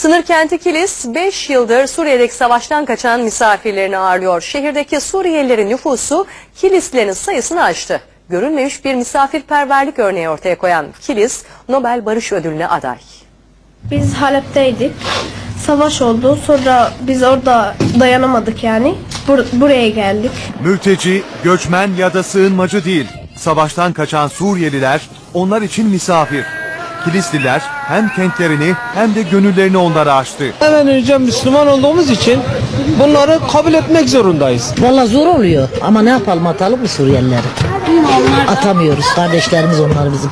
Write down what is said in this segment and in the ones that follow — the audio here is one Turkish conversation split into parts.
Sınır kenti Kilis 5 yıldır Suriye'deki savaştan kaçan misafirlerini ağırlıyor. Şehirdeki Suriyelilerin nüfusu Kilislilerin sayısını aştı. Görülmemiş bir misafirperverlik örneği ortaya koyan Kilis, Nobel Barış Ödülü'ne aday. Biz Halep'teydik. Savaş oldu. Sonra biz orada dayanamadık yani. Bur- buraya geldik. Mülteci, göçmen ya da sığınmacı değil. Savaştan kaçan Suriyeliler onlar için misafir. Kilisliler hem kentlerini hem de gönüllerini onlara açtı. Hemen önce Müslüman olduğumuz için bunları kabul etmek zorundayız. Valla zor oluyor ama ne yapalım atalım mı Suriyelileri? Atamıyoruz kardeşlerimiz onlar bizim.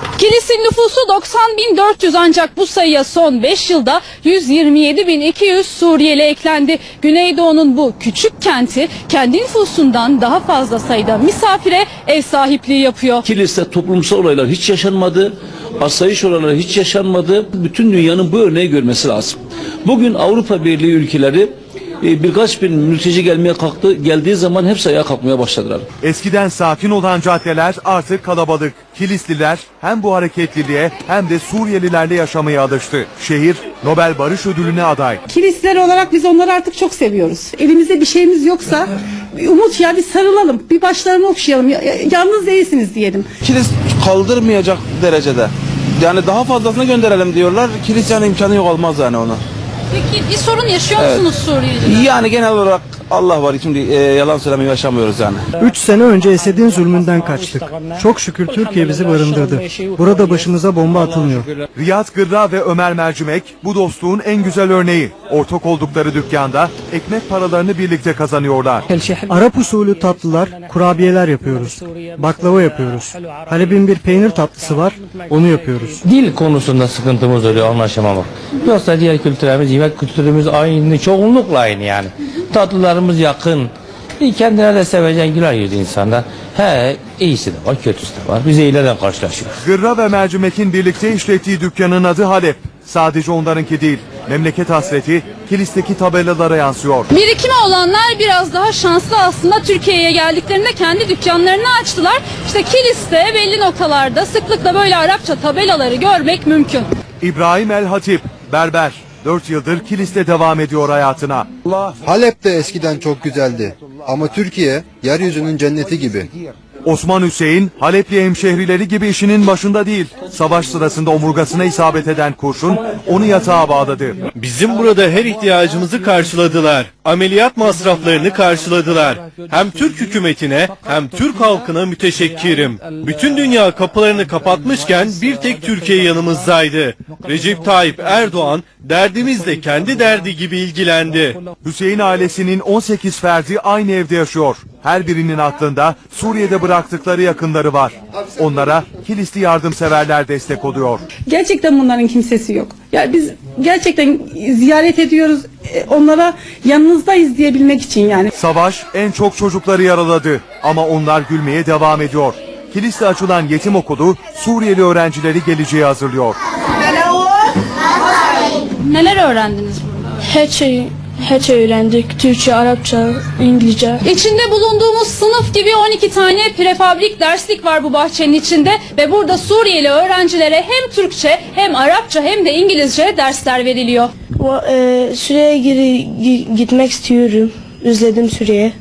Kilis'in nüfusu 90.400 ancak bu sayıya son 5 yılda 127.200 Suriyeli eklendi. Güneydoğu'nun bu küçük kenti kendi nüfusundan daha fazla sayıda misafire ev sahipliği yapıyor. Kilis'te toplumsal olaylar hiç yaşanmadı. Asayiş olayları hiç yaşanmadı. Bütün dünyanın bu örneği görmesi lazım. Bugün Avrupa Birliği ülkeleri e, birkaç bin mülteci gelmeye kalktı. Geldiği zaman hepsi ayağa kalkmaya başladılar. Eskiden sakin olan caddeler artık kalabalık. Kilisliler hem bu hareketliliğe hem de Suriyelilerle yaşamaya alıştı. Şehir Nobel Barış Ödülü'ne aday. Kilisler olarak biz onları artık çok seviyoruz. Elimizde bir şeyimiz yoksa bir umut ya bir sarılalım, bir başlarını okşayalım. Ya- ya- Yalnız değilsiniz diyelim. Kilis kaldırmayacak derecede. Yani daha fazlasını gönderelim diyorlar. Kilis yani imkanı yok olmaz yani ona. Peki bir sorun yaşıyor musunuz Suriyeliler? Yani genel olarak Allah var şimdi e, yalan söylemeyi yaşamıyoruz yani. 3 sene önce Esed'in zulmünden kaçtık. Çok şükür Türkiye bizi barındırdı. Burada başımıza bomba atılmıyor. Riyad Gırra ve Ömer Mercimek bu dostluğun en güzel örneği. Ortak oldukları dükkanda ekmek paralarını birlikte kazanıyorlar. Arap usulü tatlılar, kurabiyeler yapıyoruz. Baklava yapıyoruz. Halep'in bir peynir tatlısı var, onu yapıyoruz. Dil konusunda sıkıntımız oluyor anlaşamamak. Yoksa diğer kültürlerimiz, yemek kültürümüz aynı, çoğunlukla aynı yani. Tatlılarımız yakın. Kendine de sevecen güler yüzlü insanlar. He iyisi de var, kötüsü de var. Biz iyilerden karşılaşıyoruz. Gırra ve Mercimek'in birlikte işlettiği dükkanın adı Halep. Sadece onlarınki değil. Memleket hasreti kilisteki tabelalara yansıyor. Birikimi olanlar biraz daha şanslı aslında Türkiye'ye geldiklerinde kendi dükkanlarını açtılar. İşte Kilis'te belli noktalarda sıklıkla böyle Arapça tabelaları görmek mümkün. İbrahim El Hatip, berber. 4 yıldır Kilis'te devam ediyor hayatına. Halep de eskiden çok güzeldi. Ama Türkiye yeryüzünün cenneti gibi. Osman Hüseyin, Halepli hemşehrileri gibi işinin başında değil. Savaş sırasında omurgasına isabet eden kurşun onu yatağa bağladı. Bizim burada her ihtiyacımızı karşıladılar. Ameliyat masraflarını karşıladılar. Hem Türk hükümetine hem Türk halkına müteşekkirim. Bütün dünya kapılarını kapatmışken bir tek Türkiye yanımızdaydı. Recep Tayyip Erdoğan derdimizle kendi derdi gibi ilgilendi. Hüseyin ailesinin 18 ferdi aynı evde yaşıyor. Her birinin aklında Suriye'de bıraktıkları yakınları var. Onlara Kilisli yardımseverler destek oluyor. Gerçekten bunların kimsesi yok. Ya biz gerçekten ziyaret ediyoruz. e, Onlara yanınızdayız diyebilmek için yani. Savaş en çok çocukları yaraladı ama onlar gülmeye devam ediyor. Kilis'te açılan yetim okulu Suriyeli öğrencileri geleceğe hazırlıyor. Neler öğrendiniz burada? Her şey her şey öğrendik. Türkçe, Arapça, İngilizce. İçinde bulunduğumuz sınıf gibi 12 tane prefabrik derslik var bu bahçenin içinde ve burada Suriyeli öğrencilere hem Türkçe hem Arapça hem de İngilizce dersler veriliyor. Suriye'ye geri gitmek istiyorum. Özledim Suriye'ye.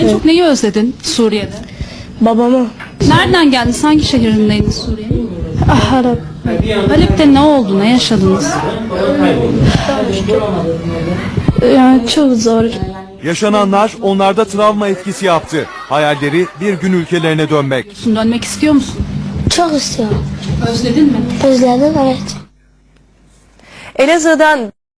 En çok neyi özledin Suriye'de? Babamı. Nereden geldin? Hangi şehrindeydin Suriye? Ah, Harap. Halep'te ne oldu? Ne yaşadınız? Yani çok zor. Yaşananlar onlarda travma etkisi yaptı. Hayalleri bir gün ülkelerine dönmek. Dönmek istiyor musun? Çok istiyorum. Özledin mi? Özledim evet. Elazığ'dan